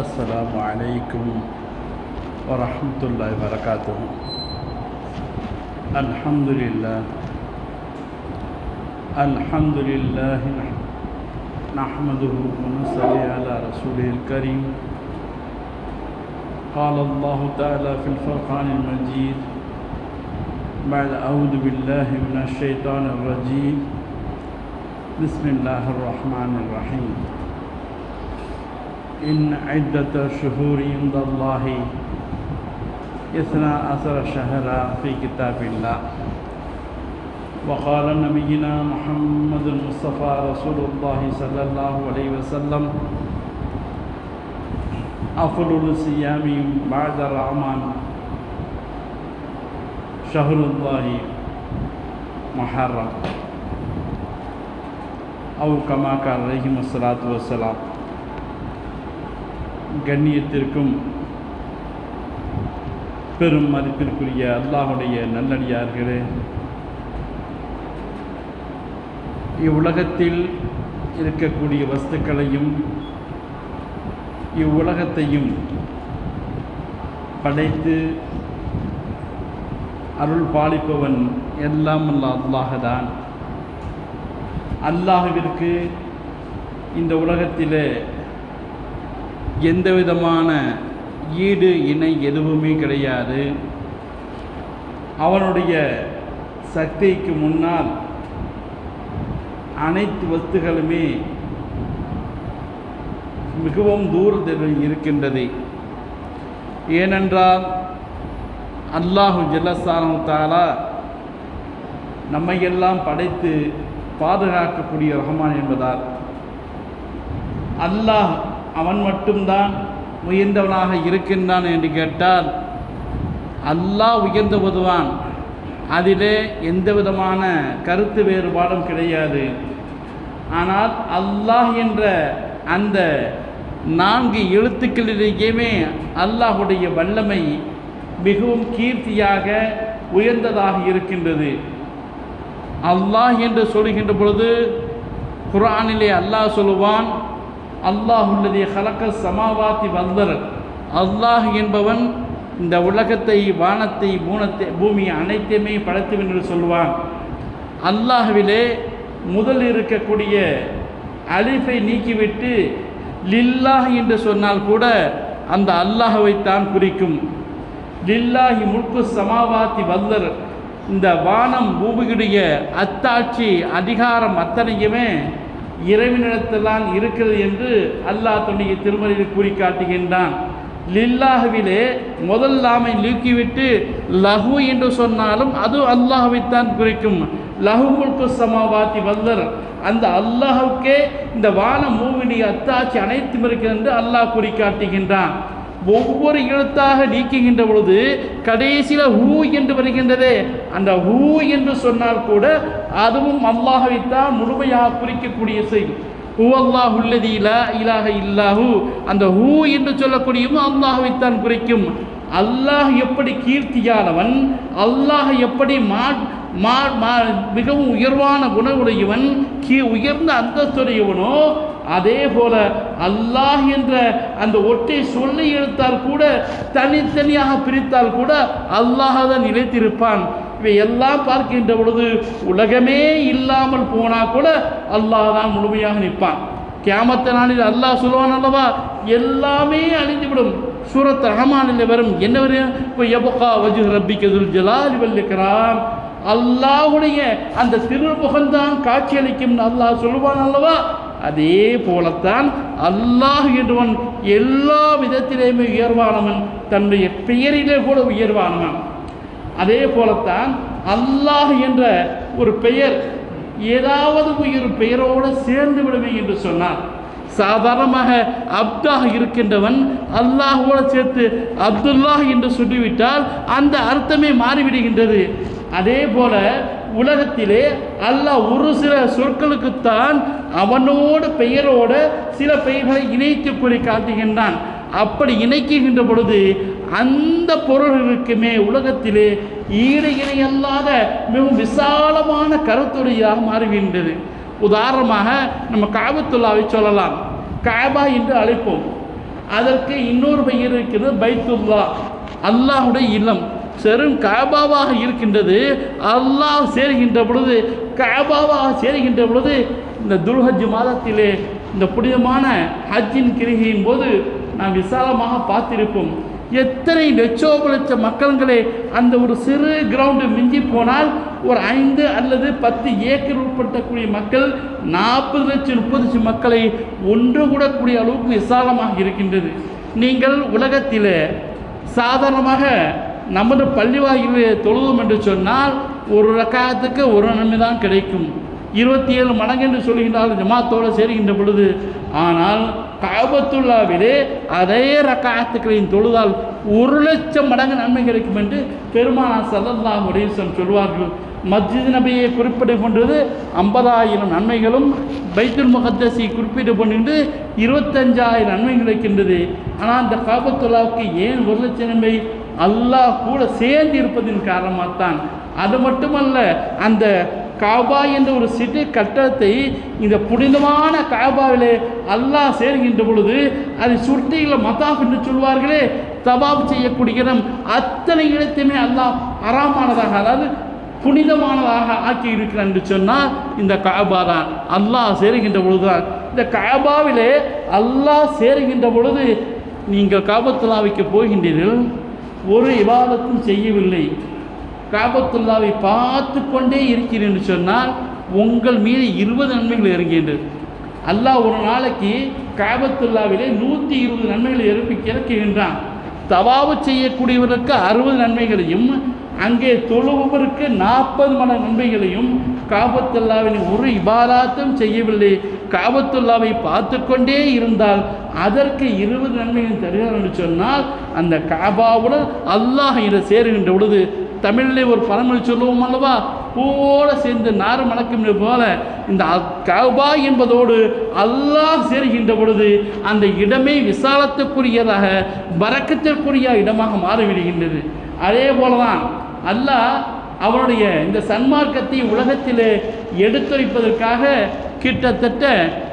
السلام عليكم ورحمة الله وبركاته. الحمد لله. الحمد لله نحمده ونصلي على رسوله الكريم. قال الله تعالى في الفرقان المجيد بعد أعوذ بالله من الشيطان الرجيم. بسم الله الرحمن الرحيم. إن عدة الشهور عند الله. اثنا عشر شهرا في كتاب الله. وقال نبينا محمد المصطفى رسول الله صلى الله عليه وسلم أفضل الصيام بعد الرحمن شهر الله محرم. أو كما قال عليهم الصلاة والسلام. கண்ணியத்திற்கும் பெரும் மதிப்பிற்குரிய அல்லாஹுடைய நல்லடியார்களே இவ்வுலகத்தில் இருக்கக்கூடிய வஸ்துக்களையும் இவ்வுலகத்தையும் படைத்து அருள் பாலிப்பவன் எல்லாம் அல்ல அல்லாஹதான். அல்லாஹுவிற்கு இந்த உலகத்திலே எந்த விதமான ஈடு இணை எதுவுமே கிடையாது. அவனுடைய சக்திக்கு முன்னால் அனைத்து வஸ்துகளுமே மிகவும் தூரத்தில் இருக்கின்றது. ஏனென்றால் அல்லாஹு ஜல்லசானு தாலா நம்மையெல்லாம் படைத்து பாதுகாக்கக்கூடிய ரஹமான் என்பதால் அல்லாஹ் அவன் மட்டும்தான் உயர்ந்தவனாக இருக்கின்றான் என்று கேட்டால் அல்லாஹ் உயர்ந்த உதவான் அதிலே எந்த விதமான கருத்து வேறுபாடும் கிடையாது. ஆனால் அல்லாஹ் என்ற அந்த நான்கு எழுத்துக்களிலேயுமே அல்லாஹுடைய வல்லமை மிகவும் கீர்த்தியாக உயர்ந்ததாக இருக்கின்றது. அல்லாஹ் என்று சொல்கின்ற பொழுது குரானிலே அல்லாஹ் சொல்லுவான் அல்லாஹுல்லதி ஹலக்க சமாவாத்தி வல்லர் அல்லாஹ் என்பவன் இந்த உலகத்தை வானத்தை பூனத்தை பூமியை அனைத்தையுமே படைத்தவன் என்று சொல்லுவான் அல்லாஹ்விலே முதல் இருக்கக்கூடிய அழிப்பை நீக்கிவிட்டு லில்லாஹ் என்று சொன்னால் கூட அந்த அல்லாஹவைத்தான் குறிக்கும். லில்லாஹி முழுக்கு சமாவாத்தி வல்லர் இந்த வானம் பூமியுடைய அத்தாட்சி அதிகாரம் அத்தனையுமே இறைவனிடத்தில்தான் இருக்கிறது என்று அல்லாஹ் தன்னுடைய திருமறையில் கூறி காட்டுகின்றான் லில்லாஹுவிலே முதல் லாமை நீக்கிவிட்டு லஹு என்று சொன்னாலும் அது அல்லாஹுவைத்தான் குறிக்கும். லஹு முல்கு சமாவாத்தி வல்லர். அந்த அல்லாஹுக்கே இந்த வான மூவினி அத்தாட்சி அனைத்தும் இருக்கிறது என்று அல்லாஹ் குறிக்காட்டுகின்றான். ஒவ்வொரு எழுத்தாக நீக்குகின்ற பொழுது கடைசியில் ஹூ என்று வருகின்றதே. அந்த ஹூ என்று சொன்னால் கூட அதுவும் அல்லாஹவைத்தான் முழுமையாக குறிக்கக்கூடிய செய்தி. ஹூ அல்லாஹ் உள்ளதி இலா இலாக இல்லாஹு. அந்த ஹூ என்று சொல்லக்கூடியவும் அல்லாஹவைத்தான் குறிக்கும். அல்லாஹ் எப்படி கீர்த்தியானவன் அல்லாஹ் எப்படி மா மா மா மிகவும் உயர்வான குணவுடையவன் கீ உயர்ந்த அந்தஸ்துடையவனோ அதே போல அல்லாஹ் என்ற அந்த ஒற்றை சொல்லி எடுத்தால் கூட தனித்தனியாக பிரித்தால் கூட அல்லாஹ் தான் நிலைத்திருப்பான். இவை எல்லாம் பார்க்கின்ற பொழுது உலகமே இல்லாமல் போனால் கூட அல்லாஹ் தான் முழுமையாக நிற்பான். கேமத்த நாளில் அல்லாஹ் சொல்லுவான் அல்லவா? எல்லாமே அழிந்துவிடும். சூரத் ரஹமானில் வரும். என்ன வரும்? இப்போ எபக்கா வஜு ரப்பிக்கதுல் ஜலாலி வல்லிக்கிறான் அல்லாஹுடைய அந்த திருமுகம்தான் காட்சியளிக்கும் அல்லாஹ் சொல்லுவான் அல்லவா? அதே போலத்தான் அல்லாஹ் என்றவன் எல்லா விதத்திலேயுமே உயர்வானவன். தன்னுடைய பெயரிலே கூட உயர்வானவன். அதே போலத்தான் அல்லாஹ் என்ற ஒரு பெயர் ஏதாவது ஒரு பெயரோடு சேர்ந்து விடுமே என்று சொன்னார் சாதாரணமாக அப்தாக இருக்கின்றவன் அல்லாஹோடு சேர்த்து அப்துல்லாஹ் என்று சொல்லிவிட்டால் அந்த அர்த்தமே மாறிவிடுகின்றது. அதே போல உலகத்திலே அல்லாஹ் ஒரு சில சொற்களுக்குத்தான் அவனோட பெயரோட சில பெயர்களை இணைத்து கூறி காட்டுகின்றான். அப்படி இணைக்குகின்ற பொழுது அந்த பொருள்களுக்குமே உலகத்திலே ஈடு இணையல்லாத மிகவும் விசாலமான கருத்துடையாக மாறுகின்றது. உதாரணமாக நம்ம காபத்துல்லாவை சொல்லலாம். காபா என்று அழைப்போம். அதற்கு இன்னொரு பெயர் இருக்கிறது பைத்துல்லா. அல்லாஹுடைய இல்லம். செரும் காபாவாக இருக்கின்றது. அல்லாஹ் சேருகின்ற பொழுது காபாவாக சேருகின்ற பொழுது இந்த துல்ஹஜ் மாதத்திலே இந்த புனிதமான ஹஜ்ஜின் கிரிகையின் போது நாம் விசாலமாக பார்த்திருப்போம். எத்தனை லட்சோப லட்ச மக்கள்களே அந்த ஒரு சிறு கிரவுண்டு மிஞ்சி போனால் ஒரு ஐந்து அல்லது பத்து ஏக்கர் உட்பட்டக்கூடிய மக்கள் நாற்பது லட்சம் முப்பது லட்சம் மக்களை ஒன்று கூடக்கூடிய அளவுக்கு விசாலமாக இருக்கின்றது. நீங்கள் உலகத்தில் சாதாரணமாக நமது பள்ளிவாயிலே தொழுதும் என்று சொன்னால் ஒரு ரக்காயத்துக்கு ஒரு நன்மை தான் கிடைக்கும். இருபத்தி ஏழு மடங்கு என்று சொல்கின்றால் ஜமாத்தோடு சேருகின்ற பொழுது. ஆனால் காபத்துல்லாவிலே அதே ரக்காயத்துக்களையும் தொழுதால் ஒரு லட்சம் மடங்கு நன்மை கிடைக்கும் என்று பெருமானா சல்லல்லாஹு அலைஹிஸ்ஸலாம் சொல்வார்கள். மஸ்ஜித் நபியை குறிப்பிட கொண்டது ஐம்பதாயிரம் நன்மைகளும் பைத்துல் முகத்தசி குறிப்பிட கொண்டு இருபத்தஞ்சாயிரம் நன்மை கிடைக்கின்றது. ஆனால் அந்த காபத்துல்லாவுக்கு ஏன் ஒரு லட்சம் நன்மை? அல்லாஹ் கூட சேர்ந்து இருப்பதின் காரணமாகத்தான் அது மட்டுமல்ல அந்த காபா என்ற ஒரு சிறு கட்டடத்தை இந்த புனிதமான காபாவிலே அல்லாஹ் சேர்கின்ற பொழுது அதை சுற்றியுள்ள மதாப் என்று சொல்வார்களே தபாப் செய்யக்கூடிய இடம் அத்தனை இடத்தையுமே அல்லாஹ் அறாமானதாக அதாவது புனிதமானதாக ஆக்கி இருக்கிறான் என்று சொன்னால் இந்த காபா தான். அல்லாஹ் சேருகின்ற பொழுதுதான். இந்த காபாவிலே அல்லாஹ் சேருகின்ற பொழுது நீங்கள் காபத்துல்லாவிற்கு போகின்றீர்கள். ஒரு இவாதத்தும் செய்யவில்லை. காபத்துல்லாவை பார்த்து கொண்டே இருக்கிறேன் சொன்னால் உங்கள் மீது இருபது நன்மைகள் இறங்கின்றது அல்லாஹ் ஒரு நாளைக்கு காபத்துல்லாவிலே நூற்றி இருபது நன்மைகளை இறப்பி இறக்குகின்றான் தவாவு செய்யக்கூடியவருக்கு அறுபது நன்மைகளையும் அங்கே தொழுபவருக்கு நாற்பது மன நன்மைகளையும் காபத்துல்லாவின் ஒரு இபாராத்தும் செய்யவில்லை. காபத்துல்லாவை பார்த்து கொண்டே இருந்தால் அதற்கு இருபது நன்மைகள் தருகிறார் என்று சொன்னால் அந்த காபாவுடன் அல்லாஹ் இதை சேருகின்ற பொழுது தமிழிலே ஒரு பழமொழி சொல்லுவோம் அல்லவா? பூவோட சேர்ந்து நாறு மணக்கும் போல இந்த கபா என்பதோடு அல்லாஹ் சேருகின்ற பொழுது அந்த இடமே விசாலத்துக்குரியதாக வரக்கத்திற்குரிய இடமாக மாறிவிடுகின்றது. அதே போலதான் அல்லாஹ் அவனுடைய இந்த சன்மார்க்கத்தை உலகத்திலே எடுத்துரைப்பதற்காக கிட்டத்தட்ட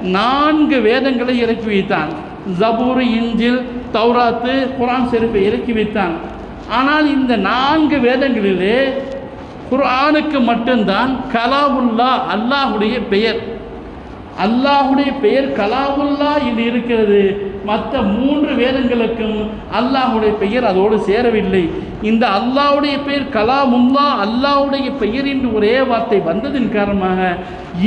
நான்கு வேதங்களை இறக்கி வைத்தான். ஜபூர் இஞ்சில் தௌராத்து குரான் செருப்பை இறக்கி வைத்தான். ஆனால் இந்த நான்கு வேதங்களிலே குரானுக்கு மட்டும்தான் கலாவுல்லா அல்லாஹுடைய பெயர். அல்லாஹுடைய பெயர் கலாவுல்லா இது இருக்கிறது. மற்ற மூன்று வேதங்களுக்கும் அல்லாஹுடைய பெயர் அதோடு சேரவில்லை. இந்த அல்லாவுடைய பெயர் கலாமுல்லா அல்லாஹுடைய பெயர் என்று ஒரே வார்த்தை வந்ததின் காரணமாக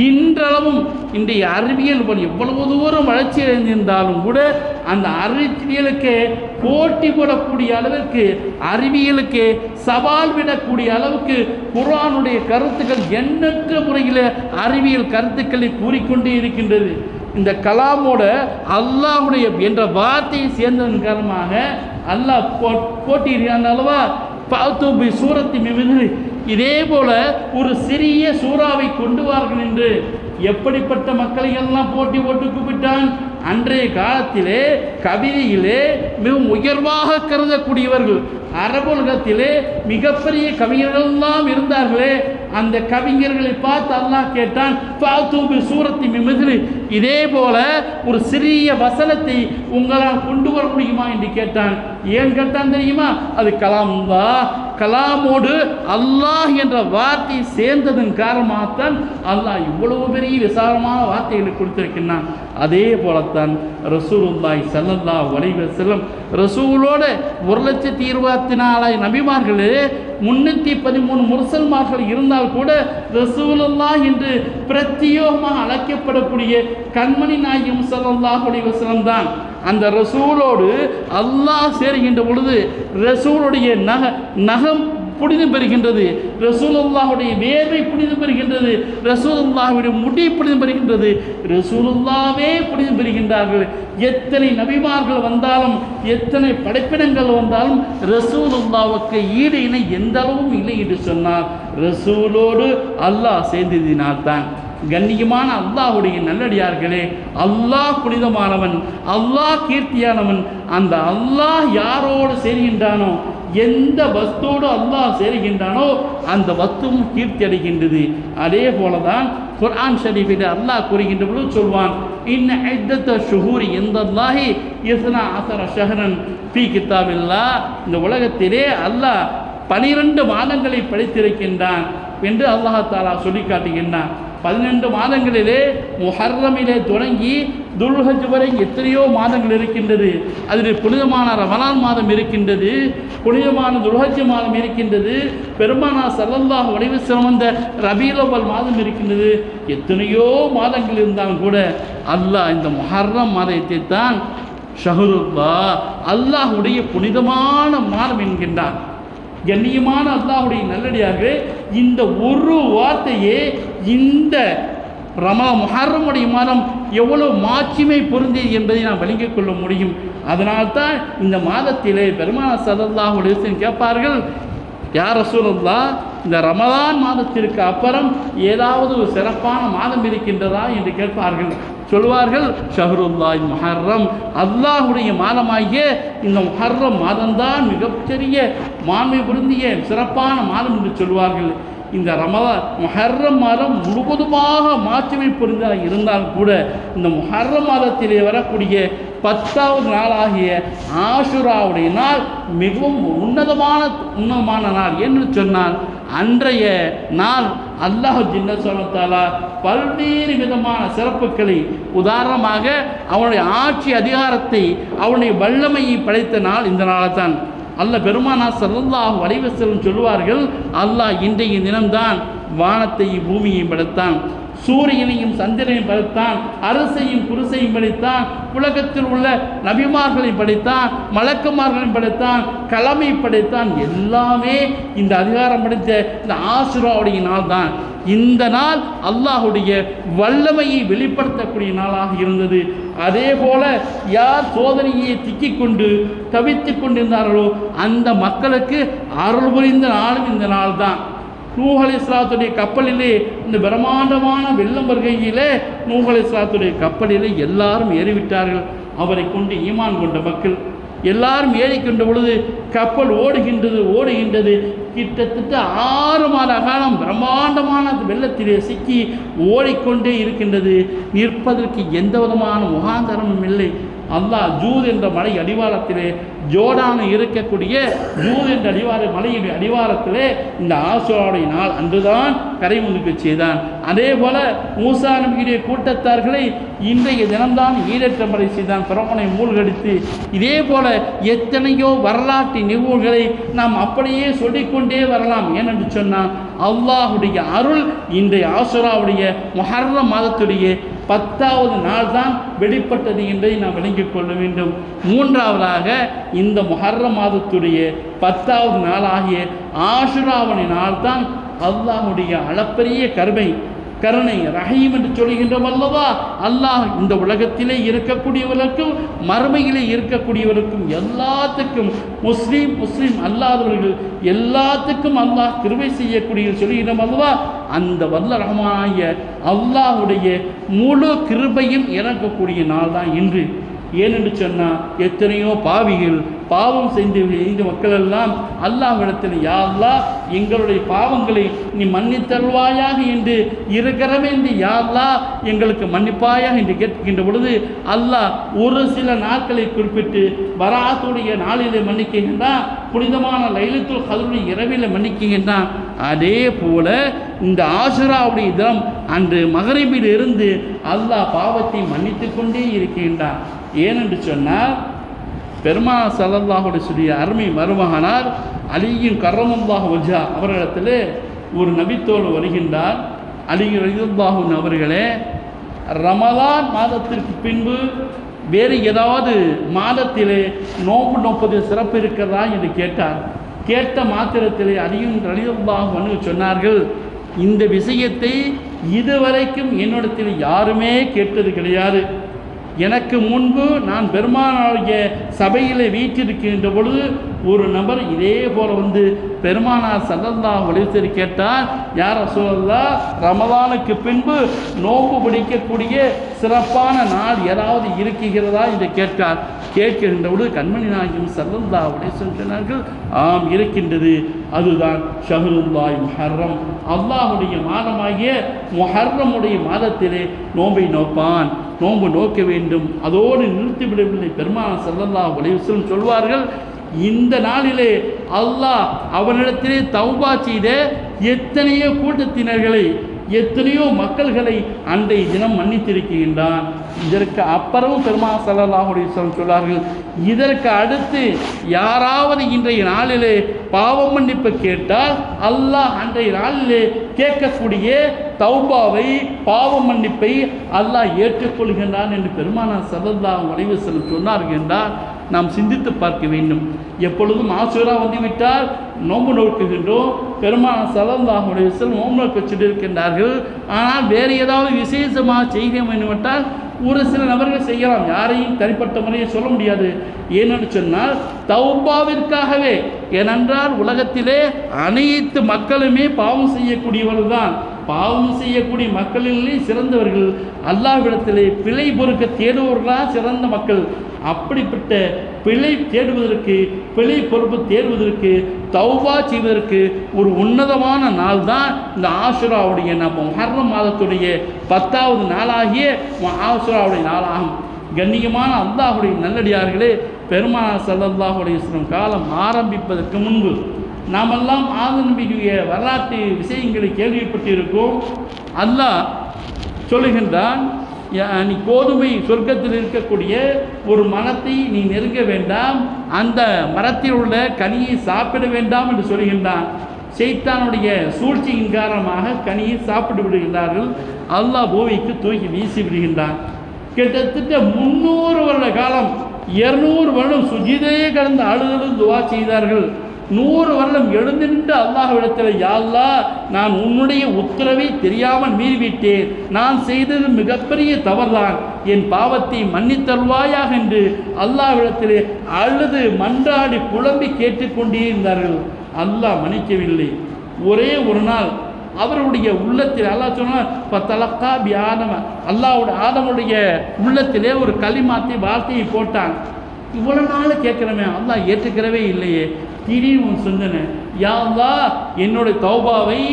இன்றளவும் இன்றைய அறிவியல் எவ்வளவு தூரம் வளர்ச்சி அடைந்திருந்தாலும் கூட அந்த அறிவியலுக்கு போட்டி போடக்கூடிய அளவிற்கு அறிவியலுக்கு சவால் விடக்கூடிய அளவுக்கு குரானுடைய கருத்துக்கள் எண்ணற்ற முறையில் அறிவியல் கருத்துக்களை கூறிக்கொண்டே இருக்கின்றது. இந்த கலாமோட அல்லாஹுடைய என்ற வார்த்தையை சேர்ந்ததன் காரணமாக அல்லாஹ் போ போட்டியிருக்கான் அல்லவா? பாத்தூபி சூரத்தி மிமிது இதே போல ஒரு சிறிய சூறாவை கொண்டு வார்கள் என்று எப்படிப்பட்ட மக்களை எல்லாம் போட்டி போட்டு கூப்பிட்டான்? அன்றைய காலத்திலே கவிதையிலே மிகவும் உயர்வாக கருதக்கூடியவர்கள். அரபுலகத்திலே மிகப்பெரிய கவிஞர்கள்லாம் இருந்தார்களே. அந்த கவிஞர்களை பார்த்து அல்லாஹ் கேட்டான் பாத்தூபி சூரத்தி மிமிதில் இதே போல ஒரு சிறிய வசனத்தை உங்களால் கொண்டு வர முடியுமா? என்று கேட்டான். ஏன் கேட்டான் தெரியுமா? அது கலாம் கலாமோடு அல்லாஹ் என்ற வார்த்தை சேர்ந்ததன் காரணமாகத்தான் அல்லாஹ் இவ்வளவு பெரிய விசாலமான வார்த்தைகளை கொடுத்திருக்கின்றான். அதே போலத்தான் ரசூலுல்லாய் சல்லல்லா வலைவ செல்லம் ரசூலோட ஒரு லட்சத்தி இருபத்தி நாலாயிரம் நபிமார்கள் முன்னூற்றி பதிமூணு முரசல்மார்கள் இருந்தால் கூட ரசூலுல்லா என்று பிரத்யோகமாக அழைக்கப்படக்கூடிய கண்மணி நாயகம் சல்லல்லாஹ் வலைவசலம் தான். அந்த ரசூலோடு அல்லாஹ் சேருகின்ற பொழுது ரசூலுடைய நக நகம் புனிதம் பெறுகின்றது. ரசூலுல்லாஹுடைய வேர்வை புனிதம் பெறுகின்றது. ரசூலுல்லாஹுடைய முடி புனிதம் பெறுகின்றது. ரசூலுல்லாவே புனிதம் பெறுகின்றார்கள். எத்தனை நபிமார்கள் வந்தாலும் எத்தனை படைப்பினங்கள் வந்தாலும் ரசூலுல்லாவுக்கு ஈடு இணை எந்த அளவும் இல்லை என்று சொன்னார் ரசூலோடு அல்லாஹ் சேர்ந்ததினால்தான் கண்ணியமான அல்லாஹுடைய நல்லடியார்களே அல்லாஹ் புனிதமானவன் அல்லாஹ் கீர்த்தியானவன் அந்த அல்லாஹ் யாரோடு சேர்கின்றானோ எந்த வஸ்தோடு அல்லாஹ் சேருகின்றானோ அந்த வஸ்துவும் கீர்த்தி அடைகின்றது. அதே போல தான் குர்ஆன் ஷரீஃபில் அல்லாஹ் கூறுகின்ற பொழுது சொல்வான் இன்ன ஐத்தத்த ஷுஹூரி எந்த அல்லாஹி இஸ்னா அசர ஷஹரன் பி கிதாபில்லா. இந்த உலகத்திலே அல்லாஹ் பனிரெண்டு மாதங்களை படைத்திருக்கின்றான். என்று அல்லாஹாலா சொல்லி காட்டுகின்றான் பதினெண்டு மாதங்களிலே முஹர்ரமிலே தொடங்கி துல்ஹஜ் வரை எத்தனையோ மாதங்கள் இருக்கின்றது. அதில் புனிதமான ரமலான் மாதம் இருக்கின்றது. புனிதமான துல்ஹஜ் மாதம் இருக்கின்றது. பெருமானா சல்லல்லாஹ் வடிவு சிறந்த ரபீலவல் மாதம் இருக்கின்றது. எத்தனையோ மாதங்கள் இருந்தாலும் கூட அல்லாஹ் இந்த முஹர்ரம் மாதத்தை தான் ஷஹருல்லா அல்லாஹுடைய புனிதமான மாதம் என்கின்றான். கண்ணியமான அல்லாஹுடைய நல்லடியாக இந்த ஒரு வார்த்தையே இந்த ரமா முஹர்ரமுடைய மாதம் எவ்வளோ மாட்சிமை பொருந்தியது என்பதை நாம் விளங்கிக் கொள்ள முடியும். அதனால்தான் இந்த மாதத்திலே பெருமான சல்லல்லாஹு அலைஹி கேட்பார்கள் யார் ரசூலுல்லா இந்த ரமதான் மாதத்திற்கு அப்புறம் ஏதாவது ஒரு சிறப்பான மாதம் இருக்கின்றதா? என்று கேட்பார்கள். சொல்வார்கள் ஷஹருல்லாய் முஹர்ரம் அல்லாஹுடைய மாதமாகிய இந்த முஹர்ரம் மாதம்தான் மிகப்பெரிய மாண்மை பொருந்திய சிறப்பான மாதம் என்று சொல்வார்கள். இந்த ரமதான் மொஹர்ரம் மாதம் முழுவதுமாக மாற்றுமை பொருந்ததாக இருந்தால் கூட இந்த முஹர்ரம் மாதத்திலே வரக்கூடிய பத்தாவது நாளாகிய ஆஷுராவுடைய நாள் மிகவும் உன்னதமான உன்னதமான நாள் என்று சொன்னால் அன்றைய நாள் அல்லாஹ் ஜின்ன பல்வேறு விதமான சிறப்புகளை உதாரணமாக அவனுடைய ஆட்சி அதிகாரத்தை அவனுடைய வல்லமையை படைத்த நாள் இந்த நாளை தான் அல்ல பெருமானா சல்லல்லாஹு அலைஹி சொல்லுவார்கள் அல்லாஹ் இன்றைய தினம்தான் வானத்தையும் பூமியையும் படைத்தான். சூரியனையும் சந்திரனையும் படைத்தான் அரசையும் குருசையும் படைத்தான் உலகத்தில் உள்ள நபிமார்களையும் படைத்தான் மலக்குமார்களையும் படைத்தான் கலமை படைத்தான். எல்லாமே இந்த அதிகாரம் படைத்த இந்த ஆசுராவுடைய நாள் தான் இந்த நாள் அல்லாஹுடைய வல்லமையை வெளிப்படுத்தக்கூடிய நாளாக இருந்தது. அதே போல யார் சோதனையை திக்கிக் கொண்டு தவித்துக் கொண்டிருந்தார்களோ அந்த மக்களுக்கு அருள் புரிந்த நாளும் இந்த நாள் தான் நூகலை இஸ்லாத்துடைய கப்பலிலே இந்த பிரம்மாண்டமான வெள்ளம் வருகையிலே நூகலை இஸ்லாத்துடைய கப்பலிலே எல்லாரும் ஏறிவிட்டார்கள். அவரை கொண்டு ஈமான் கொண்ட மக்கள் எல்லாரும் ஏறிக்கொண்ட பொழுது கப்பல் ஓடுகின்றது ஓடுகின்றது. கிட்டத்தட்ட ஆறு மாத காலம் பிரம்மாண்டமான அந்த வெள்ளத்திலே சிக்கி ஓடிக்கொண்டே இருக்கின்றது. நிற்பதற்கு எந்த விதமான முகாந்தரமும் இல்லை. அல்லாஹ் ஜூத் என்ற மலை அடிவாரத்திலே ஜோடானு இருக்கக்கூடிய ஜூத் என்ற அடிவார மலையின் அடிவாரத்திலே இந்த ஆசோடைய நாள் அன்றுதான் கரை முன்னுக்கு செய்தான். அதே போல மூசா நபியுடைய கூட்டத்தார்களை இன்றைய தினம்தான் ஈரேற்றமடை செய்தான். பிரமனை மூழ்கடித்து இதே போல எத்தனையோ வரலாற்று நிகழ்வுகளை நாம் அப்படியே சொல்லிக்கொண்டே வரலாம். ஏனென்று சொன்னால் அல்லாஹுடைய அருள் இன்றைய ஆசுராவுடைய மொஹர்ர மாதத்துடைய பத்தாவது நாள் தான் வெளிப்பட்டது என்பதை நாம் விளங்கிக் கொள்ள வேண்டும். மூன்றாவதாக இந்த மொஹர்ர மாதத்துடைய பத்தாவது நாளாகிய ஆசுராவணி நாள் தான் அல்லாஹுடைய அளப்பரிய கருமை கருணை ரஹீம் என்று சொல்கின்றோம் அல்லவா அல்லாஹ் இந்த உலகத்திலே இருக்கக்கூடியவர்களுக்கும் மறுமையிலே இருக்கக்கூடியவர்களுக்கும் எல்லாத்துக்கும் முஸ்லீம் முஸ்லீம் அல்லாதவர்கள் எல்லாத்துக்கும் அல்லாஹ் கிருவை செய்யக்கூடிய சொல்கின்றோம் அல்லவா அந்த வல்ல ரஹமானாகிய அல்லாஹுடைய முழு கிருபையும் இறங்கக்கூடிய நாள் தான் இன்று. ஏனென்று சொன்னால் எத்தனையோ பாவிகள் பாவம் செய்து இந்த மக்கள் எல்லாம் அல்லாஹ்விடத்தில் யா எங்களுடைய பாவங்களை நீ மன்னித்தருள்வாயாக என்று இருக்கிறவே இந்த யா எங்களுக்கு மன்னிப்பாயாக என்று கேட்கின்ற பொழுது அல்லாஹ் ஒரு சில நாட்களை குறிப்பிட்டு வராத்துடைய நாளிலே மன்னிக்கின்றான் புனிதமான லைலத்துல் கதருடைய இரவில் மன்னிக்கின்றான். அதே போல இந்த ஆசுராவுடைய தினம் அன்று மகரிபில் இருந்து அல்லாஹ் பாவத்தை மன்னித்து கொண்டே இருக்கின்றான். ஏனென்று சொன்னால் பெருமா சல்லல்லாஹுடைய சொல்லிய அருமை மருமகனார் அலியும் கரமுல்லாஹ் வஜா அவர்களிடத்தில் ஒரு நபித்தோடு வருகின்றார். அலி ரஜுல்லாஹூன் அவர்களே ரமலான் மாதத்திற்கு பின்பு வேறு ஏதாவது மாதத்திலே நோம்பு நோப்பது சிறப்பு இருக்கிறதா என்று கேட்டார். கேட்ட மாத்திரத்திலே அலியும் ரலியுல்லாஹ் வந்து சொன்னார்கள் இந்த விஷயத்தை இதுவரைக்கும் என்னிடத்தில் யாருமே கேட்டது கிடையாது. எனக்கு முன்பு நான் பெருமானாருடைய சபையில் வீற்றிருக்கின்ற பொழுது ஒரு நபர் இதே போல வந்து பெருமானார் சல்லல்லா ஒளித்தர் கேட்டார் யார் சொல்லா ரமதானுக்கு பின்பு நோன்பு பிடிக்கக்கூடிய சிறப்பான நாள் ஏதாவது இருக்குகிறதா என்று கேட்டார். கேட்கின்ற கண்மணி நாயகம் சல்லல்லா உடேசன் சொன்னார்கள் ஆம் இருக்கின்றது. அதுதான் ஷஹருல்லாய் முஹர்ரம். அல்லாஹுடைய மாதமாகிய முஹர்ரமுடைய மாதத்திலே நோம்பை நோப்பான். நோம்பு நோக்க வேண்டும். அதோடு நிறுத்திவிடவில்லை. பெருமான் சல்லல்லா உடைவசம் சொல்வார்கள் இந்த நாளிலே அல்லாஹ் அவனிடத்திலே தௌபா செய்த எத்தனையோ கூட்டத்தினர்களை எத்தனையோ மக்கள்களை அன்றைய தினம் மன்னித்திருக்கின்றான். இதற்கு அப்புறம் பெருமா சல்லாஹுடைய சொல்லார்கள் இதற்கு அடுத்து யாராவது இன்றைய நாளிலே பாவம் மன்னிப்பு கேட்டால் அல்லாஹ் அன்றைய நாளிலே கேட்கக்கூடிய தௌபாவை பாவ மன்னிப்பை அல்லாஹ் ஏற்றுக்கொள்கின்றான் என்று பெருமானார் சல்லல்லாஹ் வளைவு செல்லும் சொன்னார்கள் என்றால் நாம் சிந்தித்து பார்க்க வேண்டும். எப்பொழுதும் ஆசுரா வந்துவிட்டால் நோன்பு நோக்குகின்றோம். பெருமான சலந்தாகுடைய செல் நோம்பு நோக்க சொல்லியிருக்கின்றார்கள். ஆனால் வேறு ஏதாவது விசேஷமாக செய்ய வேண்டுமென்றால் ஒரு சில நபர்கள் செய்யலாம். யாரையும் தனிப்பட்ட முறையை சொல்ல முடியாது. ஏன்னு சொன்னால் தௌபாவிற்காகவே ஏனென்றால் உலகத்திலே அனைத்து மக்களுமே பாவம் செய்யக்கூடியவர்கள் தான். பாவம் செய்யக்கூடிய மக்களிலே சிறந்தவர்கள் அல்லாஹ்விடத்திலே பிழை பொறுக்க தேடுவர்களாக சிறந்த மக்கள்? அப்படிப்பட்ட பிழை தேடுவதற்கு பிழை பொறுப்பு தேடுவதற்கு தௌபா செய்வதற்கு ஒரு உன்னதமான நாள் தான் இந்த ஆசுராவுடைய நம்ம மரண மாதத்துடைய பத்தாவது நாளாகிய ஆசுராவுடைய நாளாகும். கண்ணியமான அல்லாஹுடைய நல்லடியார்களே பெருமானார் சல்லல்லாஹுடைய காலம் ஆரம்பிப்பதற்கு முன்பு நாமெல்லாம் ஆதனபியுடைய வரலாற்று விஷயங்களை கேள்விப்பட்டிருக்கோம். அல்லாஹ் சொல்லுகின்றான் நீ கோதுமை சொர்க்கத்தில் இருக்கக்கூடிய ஒரு மரத்தை நீ நெருங்க வேண்டாம் அந்த மரத்தில் உள்ள கனியை சாப்பிட வேண்டாம் என்று சொல்கின்றான் செய்தானுடைய சூழ்ச்சியின் காரணமாக கனியை சாப்பிட்டு விடுகின்றார்கள். அல்லாஹ் பூமிக்கு தூக்கி வீசி விடுகின்றான். கிட்டத்தட்ட முந்நூறு வருட காலம் இருநூறு வருடம் சுஜிதையே கடந்து அழுதலும் துவா செய்தார்கள். நூறு வருடம் எழுந்து நின்று அல்லாஹ்விடத்தில் யாழ்லா நான் உன்னுடைய உத்தரவை தெரியாமல் மீறிவிட்டேன். நான் செய்தது மிகப்பெரிய தவறுதான். என் பாவத்தை மன்னித்தல்வாயாக என்று அல்லாஹ்விடத்திலே அழுது மன்றாடி புலம்பி கேட்டுக்கொண்டே இருந்தார்கள் அல்லாஹ் மன்னிக்கவில்லை. ஒரே ஒரு நாள் அவருடைய உள்ளத்தில் அல்லாஹ் சொன்னார் பத்தலக்கா பி ஆதம. அல்லாஹ்வுடைய ஆதமுடைய உள்ளத்திலே ஒரு களிமாத்தி வார்த்தையை போட்டான். இவ்வளோ நாள் கேட்குறமே அல்லாஹ் ஏற்றுக்கிறவே இல்லையே. திடீர்னு உன் சிந்தனை யாவா என்னுடைய தௌபாவை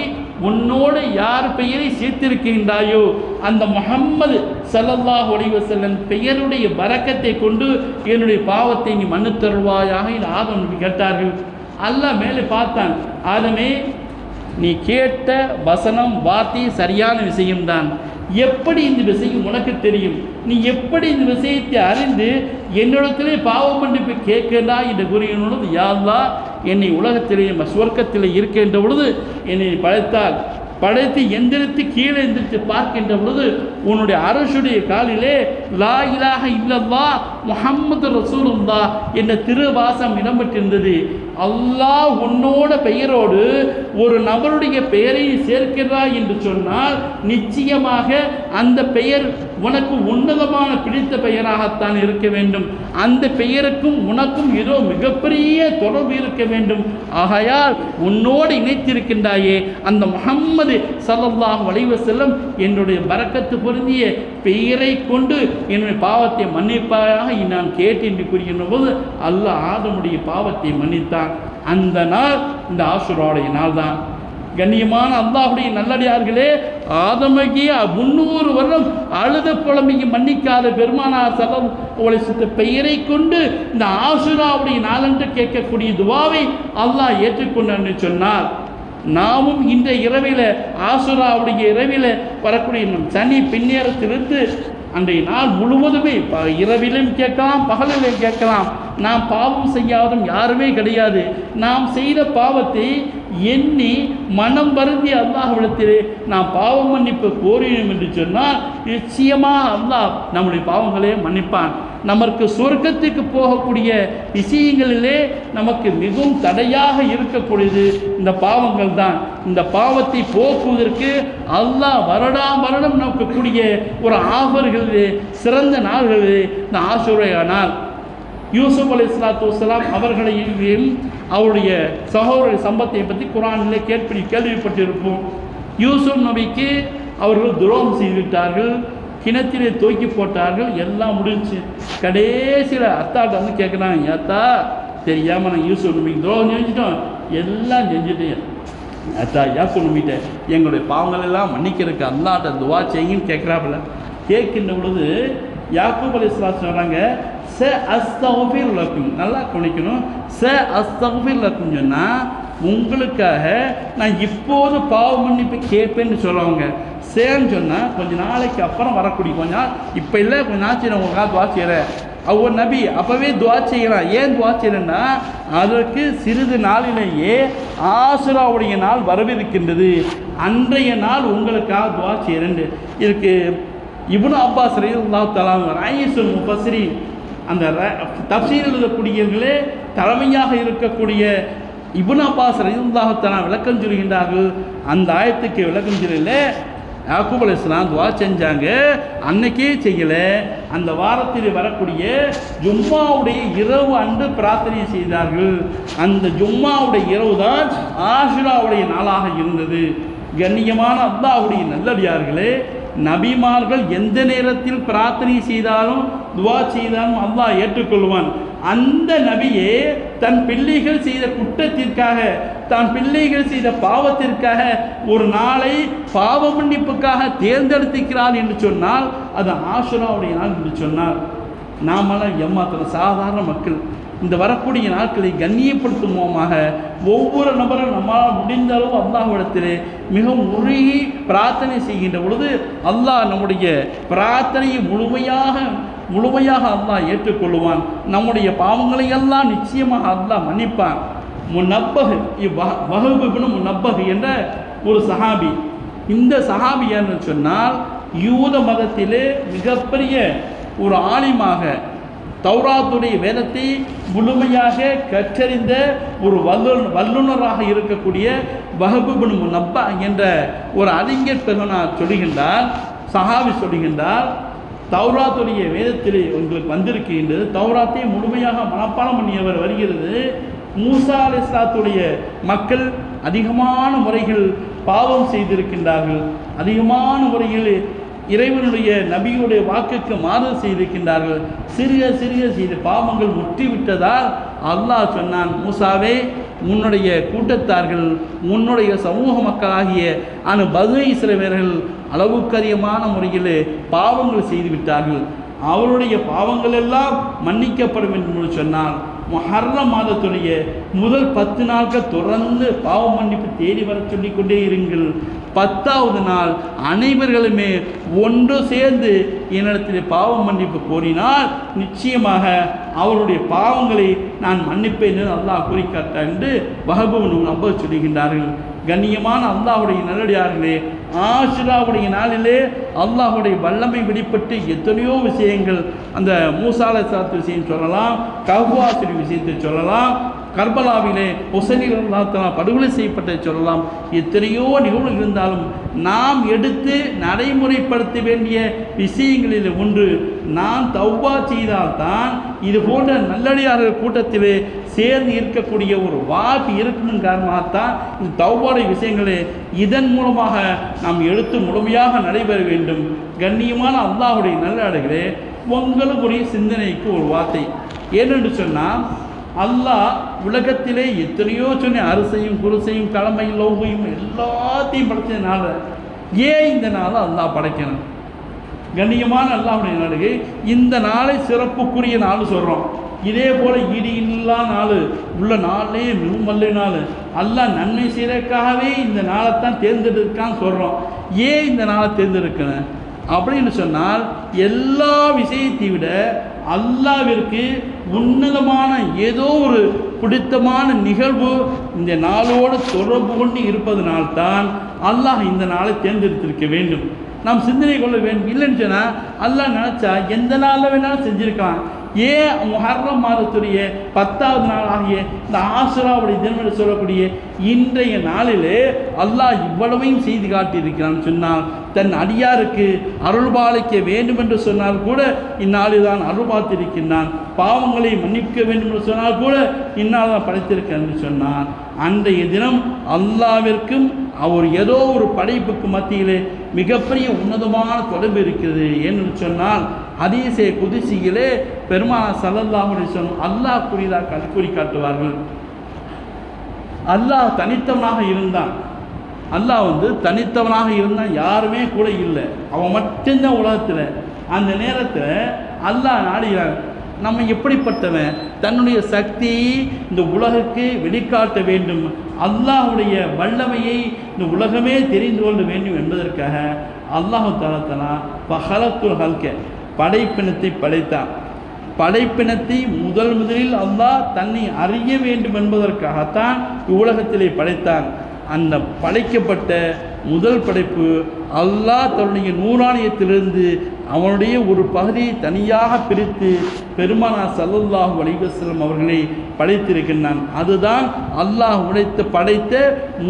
உன்னோடு யார் பெயரை சேர்த்திருக்கின்றாயோ அந்த முகம்மது சல்லல்லாஹ் அலைஹி பெயருடைய வரக்கத்தை கொண்டு என்னுடைய பாவத்தை நீ மன்னித்தருவாயாக என்று ஆதம் கேட்டார்கள். அல்ல மேலே பார்த்தான் ஆதமே நீ கேட்ட வசனம் வார்த்தை சரியான விஷயம்தான். எப்படி இந்த விஷயம் உனக்கு தெரியும்? நீ எப்படி இந்த விஷயத்தை அறிந்து என்னிடத்திலே பாவம் மன்னிப்பு கேட்கிறா என்று கூறிய யாழ்லா என்னை உலகத்திலே சுவர்க்கத்திலே இருக்கின்ற பொழுது என்னை படைத்தால் படைத்து எந்திரித்து கீழே எந்திரித்து பார்க்கின்ற பொழுது உன்னுடைய அரசுடைய காலிலே லா இலாஹ முகம்மது ரசூலுல்லா என்ற திருவாசம் இடம்பெற்றிருந்தது. அல்லாஹ் உன்னோட பெயரோடு ஒரு நபருடைய பெயரை சேர்க்கிறாய் என்று சொன்னால் நிச்சயமாக அந்த பெயர் உனக்கு உன்னதமான பிடித்த பெயராகத்தான் இருக்க வேண்டும். அந்த பெயருக்கும் உனக்கும் ஏதோ மிகப்பெரிய தொடர்பு இருக்க வேண்டும். ஆகையால் உன்னோடு இணைத்திருக்கின்றாயே அந்த முகம்மது ஸல்லல்லாஹு வளைவு செல்லம் என்னுடைய பறக்கத்து பொருந்திய பெயரை கொண்டு என்னுடைய பாவத்தை மன்னிப்பாயாக நான் கேட்டேன் என்று கூறுகின்ற போது அல்ல ஆதமுடைய பாவத்தை மன்னித்தான். அந்த நாள் இந்த ஆசுராவுடைய நாள் தான் கண்ணியமான அல்லாஹுடைய நல்லடியார்களே ஆதமகிய முன்னூறு வருடம் அழுத புலமைக்கு மன்னிக்காத பெருமானார் சலம் உங்களை சுத்த பெயரை கொண்டு இந்த ஆசுராவுடைய நாளன்று கேட்கக்கூடிய துவாவை அல்லாஹ் ஏற்றுக்கொண்டான்னு சொன்னார். நாமும் இந்த இரவில் ஆசுராவுடைய இரவில் வரக்கூடிய சனி பின்னேரத்திலிருந்து அன்றைய நாள் முழுவதுமே ப இரவிலும் கேட்கலாம் பகலிலும் கேட்கலாம். நாம் பாவம் செய்யாதும் யாருமே கிடையாது. நாம் செய்த பாவத்தை எண்ணி மனம் வருந்தி அல்லாஹ்விடத்திலே நாம் பாவம் மன்னிப்பு கோரினோம் என்று சொன்னால் நிச்சயமாக அல்லாஹ் நம்முடைய பாவங்களே மன்னிப்பான். நமக்கு சொர்க்கத்துக்கு போகக்கூடிய விஷயங்களிலே நமக்கு மிகவும் தடையாக இருக்கக்கூடியது இந்த பாவங்கள் தான். இந்த பாவத்தை போக்குவதற்கு அல்லாஹ் வருடாம் வருடம் நமக்கு கூடிய ஒரு ஆஃபர்களிலே சிறந்த நாள்களிலே இந்த ஆசுரையானால் நாள் யூசுப் அலி இஸ்லாத்து வலாம் அவர்களையும் அவருடைய சகோதரர் சம்பத்தை பற்றி குரானில் கேட்பி கேள்விப்பட்டிருப்போம். யூசுப் நபிக்கு அவர்கள் துரோகம் செய்துவிட்டார்கள் கிணத்திலே தூக்கி போட்டார்கள் எல்லாம் முடிஞ்சுச்சு கடைசியில் அத்தாட்ட வந்து கேட்குறாங்க அத்தா தெரியாமல் நான் யூசுப் நம்பிக்கை துரோகம் செஞ்சுட்டோம் எல்லாம் செஞ்சுட்டேன். அத்தா யாக்கு நம்பிட்டேன் எங்களுடைய பாவங்கள் எல்லாம் மன்னிக்கிறதுக்கு அல்லாட்ட துவா செய்யுன்னு கேட்குறாப்புல. கேட்கின்ற பொழுது யாக்கூப் அலி இஸ்லாம் சொல்கிறாங்க ச அஸ்தகுஃபிர் லக்கும். நல்லா கவனிக்கணும். ச அஸ்தகுஃபிர் லக்கும் சொன்னால் உங்களுக்காக நான் இப்போது பாவ மன்னிப்பு கேட்பேன்னு சொல்லுவாங்க சேன்னு சொன்னால் கொஞ்ச நாளைக்கு அப்புறம் வரக்கூடிய கொஞ்ச நாள் இப்போ இல்லை கொஞ்ச நாள் சரி உங்களுக்காக துவா செய்கிறேன் அவ்வளோ நபி அப்போவே துவா செய்யலாம். ஏன் துவா செய்யலைன்னா அதற்கு சிறிது நாளிலேயே ஆசுராவுடைய நாள் வரவிருக்கின்றது. அன்றைய நாள் உங்களுக்காக துவா செய்கிறேன் இருக்கு. இப்னு அப்பாஸ் ரயில்லா தலாம் ராயிசுல் முஃபஸ்ரி அந்த தப்சீர் எழுதக்கூடியவர்களே தலைமையாக இருக்கக்கூடிய இபுனா அப்பாஸ் ரயில்லாஹு விளக்கம் சொல்கின்றார்கள். அந்த ஆயத்துக்கு விளக்கம் சொல்லல. யாக்கூப் அலி இஸ்லாம் துவா செஞ்சாங்க. அன்னைக்கே செய்யலை. அந்த வாரத்தில் வரக்கூடிய ஜும்மாவுடைய இரவு அன்று பிரார்த்தனை செய்தார்கள். அந்த ஜும்மாவுடைய இரவு தான் ஆஷிராவுடைய நாளாக இருந்தது. கண்ணியமான அல்லாவுடைய நல்லடியார்களே நபிமார்கள் எந்த நேரத்தில் பிரார்த்தனை செய்தாலும் துவா செய்தாலும் அல்லாஹ் ஏற்றுக்கொள்வான். அந்த நபியே தன் பிள்ளைகள் செய்த குற்றத்திற்காக தன் பிள்ளைகள் செய்த பாவத்திற்காக ஒரு நாளை பாவ மன்னிப்புக்காக தேர்ந்தெடுத்திருக்கிறார் என்று சொன்னால் அது ஆசுராவுடைய நாள் என்று சொன்னார். நாமெல்லாம் ஏமாத்துற சாதாரண மக்கள். இந்த வரக்கூடிய நாட்களை கண்ணியப்படுத்தும் மூலமாக ஒவ்வொரு நபரும் நம்மால் முடிந்த அளவு அல்லாஹ்விடத்திலே மிகவும் உருகி பிரார்த்தனை செய்கின்ற பொழுது அல்லாஹ் நம்முடைய பிரார்த்தனையை முழுமையாக முழுமையாக அல்லாஹ் ஏற்றுக்கொள்வான் நம்முடைய பாவங்களை எல்லாம் நிச்சயமாக அல்லாஹ் மன்னிப்பான். முன்னப்பகு இவ்வகுபினும் முன்னப்பகு என்ற ஒரு சஹாபி. இந்த சஹாபி என்று சொன்னால் யூத மதத்திலே மிகப்பெரிய ஒரு ஆலிமாக தௌராத்துடைய வேதத்தை முழுமையாக கற்றறிந்த ஒரு வல்லு வல்லுநராக இருக்கக்கூடிய வஹபுபின் நப்பா என்ற ஒரு அறிஞர் பெருமனார் சொல்லுகின்றார் சஹாபி சொல்லுகின்றார் தௌராத்துடைய வேதத்திலே உங்களுக்கு வந்திருக்கின்றது. தௌராத்தை முழுமையாக மனப்பாடம் பண்ணியவர் வருகிறது. மூசா அலிஸ்லாத்துடைய மக்கள் அதிகமான முறைகள் பாவம் செய்திருக்கின்றார்கள். அதிகமான முறையில் இறைவனுடைய நபியுடைய வாக்குக்கு மாறு செய்திருக்கின்றார்கள். சிறிய சிறிய செய்த பாவங்கள் முற்றிவிட்டதால் அல்லாஹ் சொன்னான் மூசாவே உன்னுடைய கூட்டத்தார்கள் உன்னுடைய சமூக மக்களாகிய அனு பதுவை இஸ்ரவேலர்கள் அளவுக்கு முறையில் பாவங்கள் செய்துவிட்டார்கள். அவருடைய பாவங்கள் எல்லாம் மன்னிக்கப்படும் என்று சொன்னால் மஹர்ர மாதத்துடைய முதல் பத்து நாட்கள் தொடர்ந்து பாவ மன்னிப்பு தேடி வர சொல்லிக் கொண்டே இருங்கள். பத்தாவது நாள் அனைவர்களுமே ஒன்று சேர்ந்து என்னிடத்தில் பாவம் மன்னிப்பு கோரினால் நிச்சயமாக அவருடைய பாவங்களை நான் மன்னிப்பேன் என்று அல்லாஹ் குறிக்காட்ட என்று பகபவன் நம்ப சொல்லுகின்றார்கள். கண்ணியமான அல்லாஹுடைய நல்லடியார்களே ஆசிராவுடைய நாளிலே அல்லாஹுடைய வல்லமை வெளிப்பட்டு எத்தனையோ விஷயங்கள் அந்த மூசால சாத்து விஷயம் சொல்லலாம் கவ்வாசிரி விஷயத்தை சொல்லலாம் கர்பலாவிலே ஹுசைனில் படுகொலை செய்யப்பட்டதை சொல்லலாம். எத்தனையோ நிகழ்வுகள் இருந்தாலும் நாம் எடுத்து நடைமுறைப்படுத்த வேண்டிய விஷயங்களில் ஒன்று நாம் தவ்வா செய்தால்தான் இது போன்ற நல்லடியார்கள் கூட்டத்திலே சேர்ந்து இருக்கக்கூடிய ஒரு வாய்ப்பு இருக்கும் காரணமாகத்தான் இந்த தௌபாடைய விஷயங்களை இதன் மூலமாக நாம் எடுத்து முழுமையாக நடைபெற வேண்டும். கண்ணியமான அல்லாஹுடைய நல்லடிகளே உங்களுக்குரிய சிந்தனைக்கு ஒரு வார்த்தை. ஏனென்று சொன்னால் அல்லாஹ் உலகத்திலே எத்தனையோ சொன்ன அரிசையும் குருசையும் தலைமையும் லோகையும் எல்லாத்தையும் படைச்சதுனால ஏன் இந்த நாளை அல்லாஹ் படைக்கணும்? கண்ணியமான அல்லாஹுடைய நாளுக்கு இந்த நாளை சிறப்புக்குரிய நாள் சொல்கிறோம் இதே போல் இடி இல்லா நாள் உள்ள நாளே மிகவும் நாள். அல்லாஹ் நன்மை செய்யறதுக்காகவே இந்த நாளைத்தான் தேர்ந்தெடுக்கான்னு சொல்கிறோம் ஏன் இந்த நாளை தேர்ந்தெடுக்கணும்? அப்படின்னு சொன்னால் எல்லா விஷயத்தை விட அல்லாவிற்கு உன்னதமான ஏதோ ஒரு பிடித்தமான நிகழ்வு இந்த நாளோடு தொடர்பு கொண்டு இருப்பதனால்தான் அல்லாஹ் இந்த நாளை தேர்ந்தெடுத்திருக்க வேண்டும். நாம் சிந்தனை கொள்ள வேண்டும். இல்லைன்னு சொன்னால் அல்லாஹ் நினச்சா எந்த நாளில் வேணாலும் செஞ்சுருக்கலாம். ஏன் முஹர்ரம் மாதத்துடைய பத்தாவது நாள் ஆகிய இந்த ஆசுராவுடைய தினம் என்று சொல்லக்கூடிய இன்றைய நாளிலே அல்லாஹ் இவ்வளவையும் செய்து காட்டியிருக்கிறான் சொன்னால் தன் அடியாருக்கு அருள் பாலிக்க வேண்டும் என்று சொன்னால் கூட இந்நாளில் தான் அருள் பார்த்திருக்கின்றான். பாவங்களை மன்னிக்க வேண்டும் என்று சொன்னால் கூட இந்நாள் தான் படைத்திருக்கிறேன் என்று சொன்னான். அன்றைய தினம் அல்லாவிற்கும் அவர் ஏதோ ஒரு படைப்புக்கு மத்தியிலே மிகப்பெரிய உன்னதமான தொடர்பு இருக்கிறது ஏன்னு சொன்னால் ஹதீஸே குதிசியிலே பெருமானா சல்லல்லாஹு அலைஹி அல்லாஹ் கூறியதாக கூறி காட்டுவார்கள். அல்லாஹ் தனித்தவனாக இருந்தான். அல்லாஹ் வந்து தனித்தவனாக இருந்தான் யாருமே கூட இல்லை. அவன் மட்டும்தான் உலகத்தில். அந்த நேரத்தில் அல்லாஹ் நாடுகிறான் நம்ம எப்படிப்பட்டவன்? தன்னுடைய சக்தி இந்த உலகுக்கு வெளிக்காட்ட வேண்டும். அல்லாஹ்வுடைய வல்லமையை இந்த உலகமே தெரிந்து கொள்ள வேண்டும் என்பதற்காக அல்லாஹு தாலத்தனா பஹலத்துல் ஹல்க படைப்பினத்தை படைத்தான். படைப்பினத்தை முதல் முதலில் அல்லாஹ் தன்னை அறிய வேண்டும் என்பதற்காகத்தான் இவ்வுலகத்திலே படைத்தான். அந்த படைக்கப்பட்ட முதல் படைப்பு அல்லாஹ் தன்னுடைய நூறாணியத்திலிருந்து அவனுடைய ஒரு பகுதியை தனியாக பிரித்து பெருமானா சல்லல்லாஹு அலைஹி அவர்களை படைத்திருக்கின்றான். அதுதான் அல்லாஹ் உடைத்து படைத்த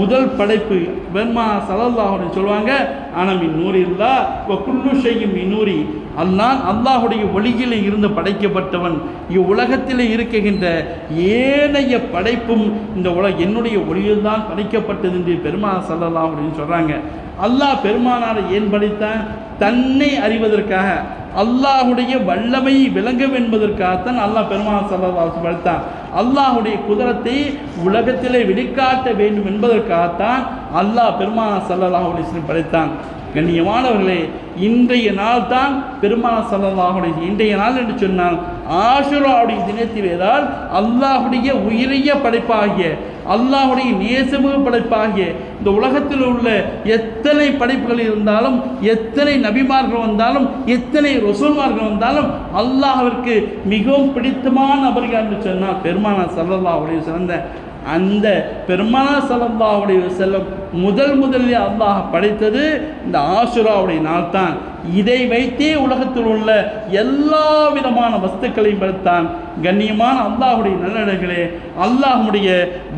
முதல் படைப்பு. பெருமானார் சல்லல்லாஹ் அப்படின்னு சொல்லுவாங்க ஆனால் இந்நூறு நூறில்லா குல்லு செய்யும் இந்நூறி அல்லான் அல்லாஹுடைய ஒளியில் இருந்து படைக்கப்பட்டவன். இவ்வுலகத்தில் இருக்குகின்ற ஏனைய படைப்பும் இந்த உலக என்னுடைய ஒளியில் தான் படைக்கப்பட்டது என்று பெருமா சல்லல்லாஹ் அப்படின்னு சொல்கிறாங்க அல்லாஹ் பெருமானாரை ஏன் படைத்தான்? தன்னை அறிவதற்கு என்பதற்காக அல்லாஹுடைய வல்லமை விளங்கும் என்பதற்காகத்தான் அல்லாஹ் பெருமாள் சல்லல்லாஹு படைத்தான் அல்லாஹுடைய குதிரத்தை உலகத்திலே வெளிக்காட்ட வேண்டும் என்பதற்காகத்தான் அல்லாஹ் பெருமாள் சல்லல்லாஹு படைத்தான். கண்ணியமானவர்களே இன்றைய நாள் தான் பெருமாள் சல்லல்லாஹு இன்றைய நாள் என்று சொன்னால் ஆஷுராவுடைய தினத்திலே தான் அல்லாஹுடைய உயிரிய படைப்பாகிய அல்லாஹுடைய நேசமிகு படைப்பாகிய இந்த உலகத்தில் உள்ள எத்தனை படைப்புகள் இருந்தாலும் எத்தனை நபிமார்கள் வந்தாலும் எத்தனை ரசூல்மார்கள் வந்தாலும் அல்லாஹிற்கு மிகவும் பிடித்தமான நபர்கள் என்று சொன்னால் பெருமானா சல்லல்லா அப்படின்னு சிறந்த அந்த பெருமானா சலல்லாவுடைய செல்லம் முதல் முதலில் அல்லாஹ் படைத்தது இந்த ஆசுராவுடைய நாள் தான் இதை வைத்தே உலகத்தில் உள்ள எல்லா விதமான வஸ்துக்களையும் படைத்தான். கண்ணியமான அல்லாஹுடைய நல்லடைகளே அல்லாஹுடைய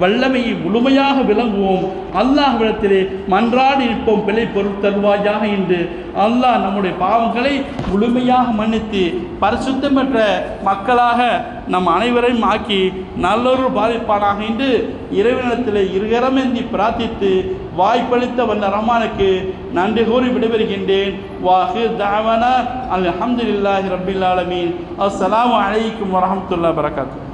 வல்லமையை முழுமையாக விளங்குவோம். அல்லாஹ்விடத்திலே மன்றாடி இருப்போம் பிழை பொருள் தருவாயாக என்று அல்லாஹ் நம்முடைய பாவங்களை முழுமையாக மன்னித்து பரிசுத்தம் பெற்ற மக்களாக நம் அனைவரையும் ஆக்கி நல்லொரு பாதிப்பானாக என்று இறைவனத்தில் இருகரமேந்தி பிரார்த்தித்து வாய்ப்பளித்த வல்ல ரமானுக்கு நன்றி கூறி விடைபெறுகின்றேன். வாஹு தாவனா அல் அஹமதுல்லாஹி ரபில் ஆலமீன். அஸ்லாம் அலைக்கும் வரமத்துல்லா வரகாத்துஹு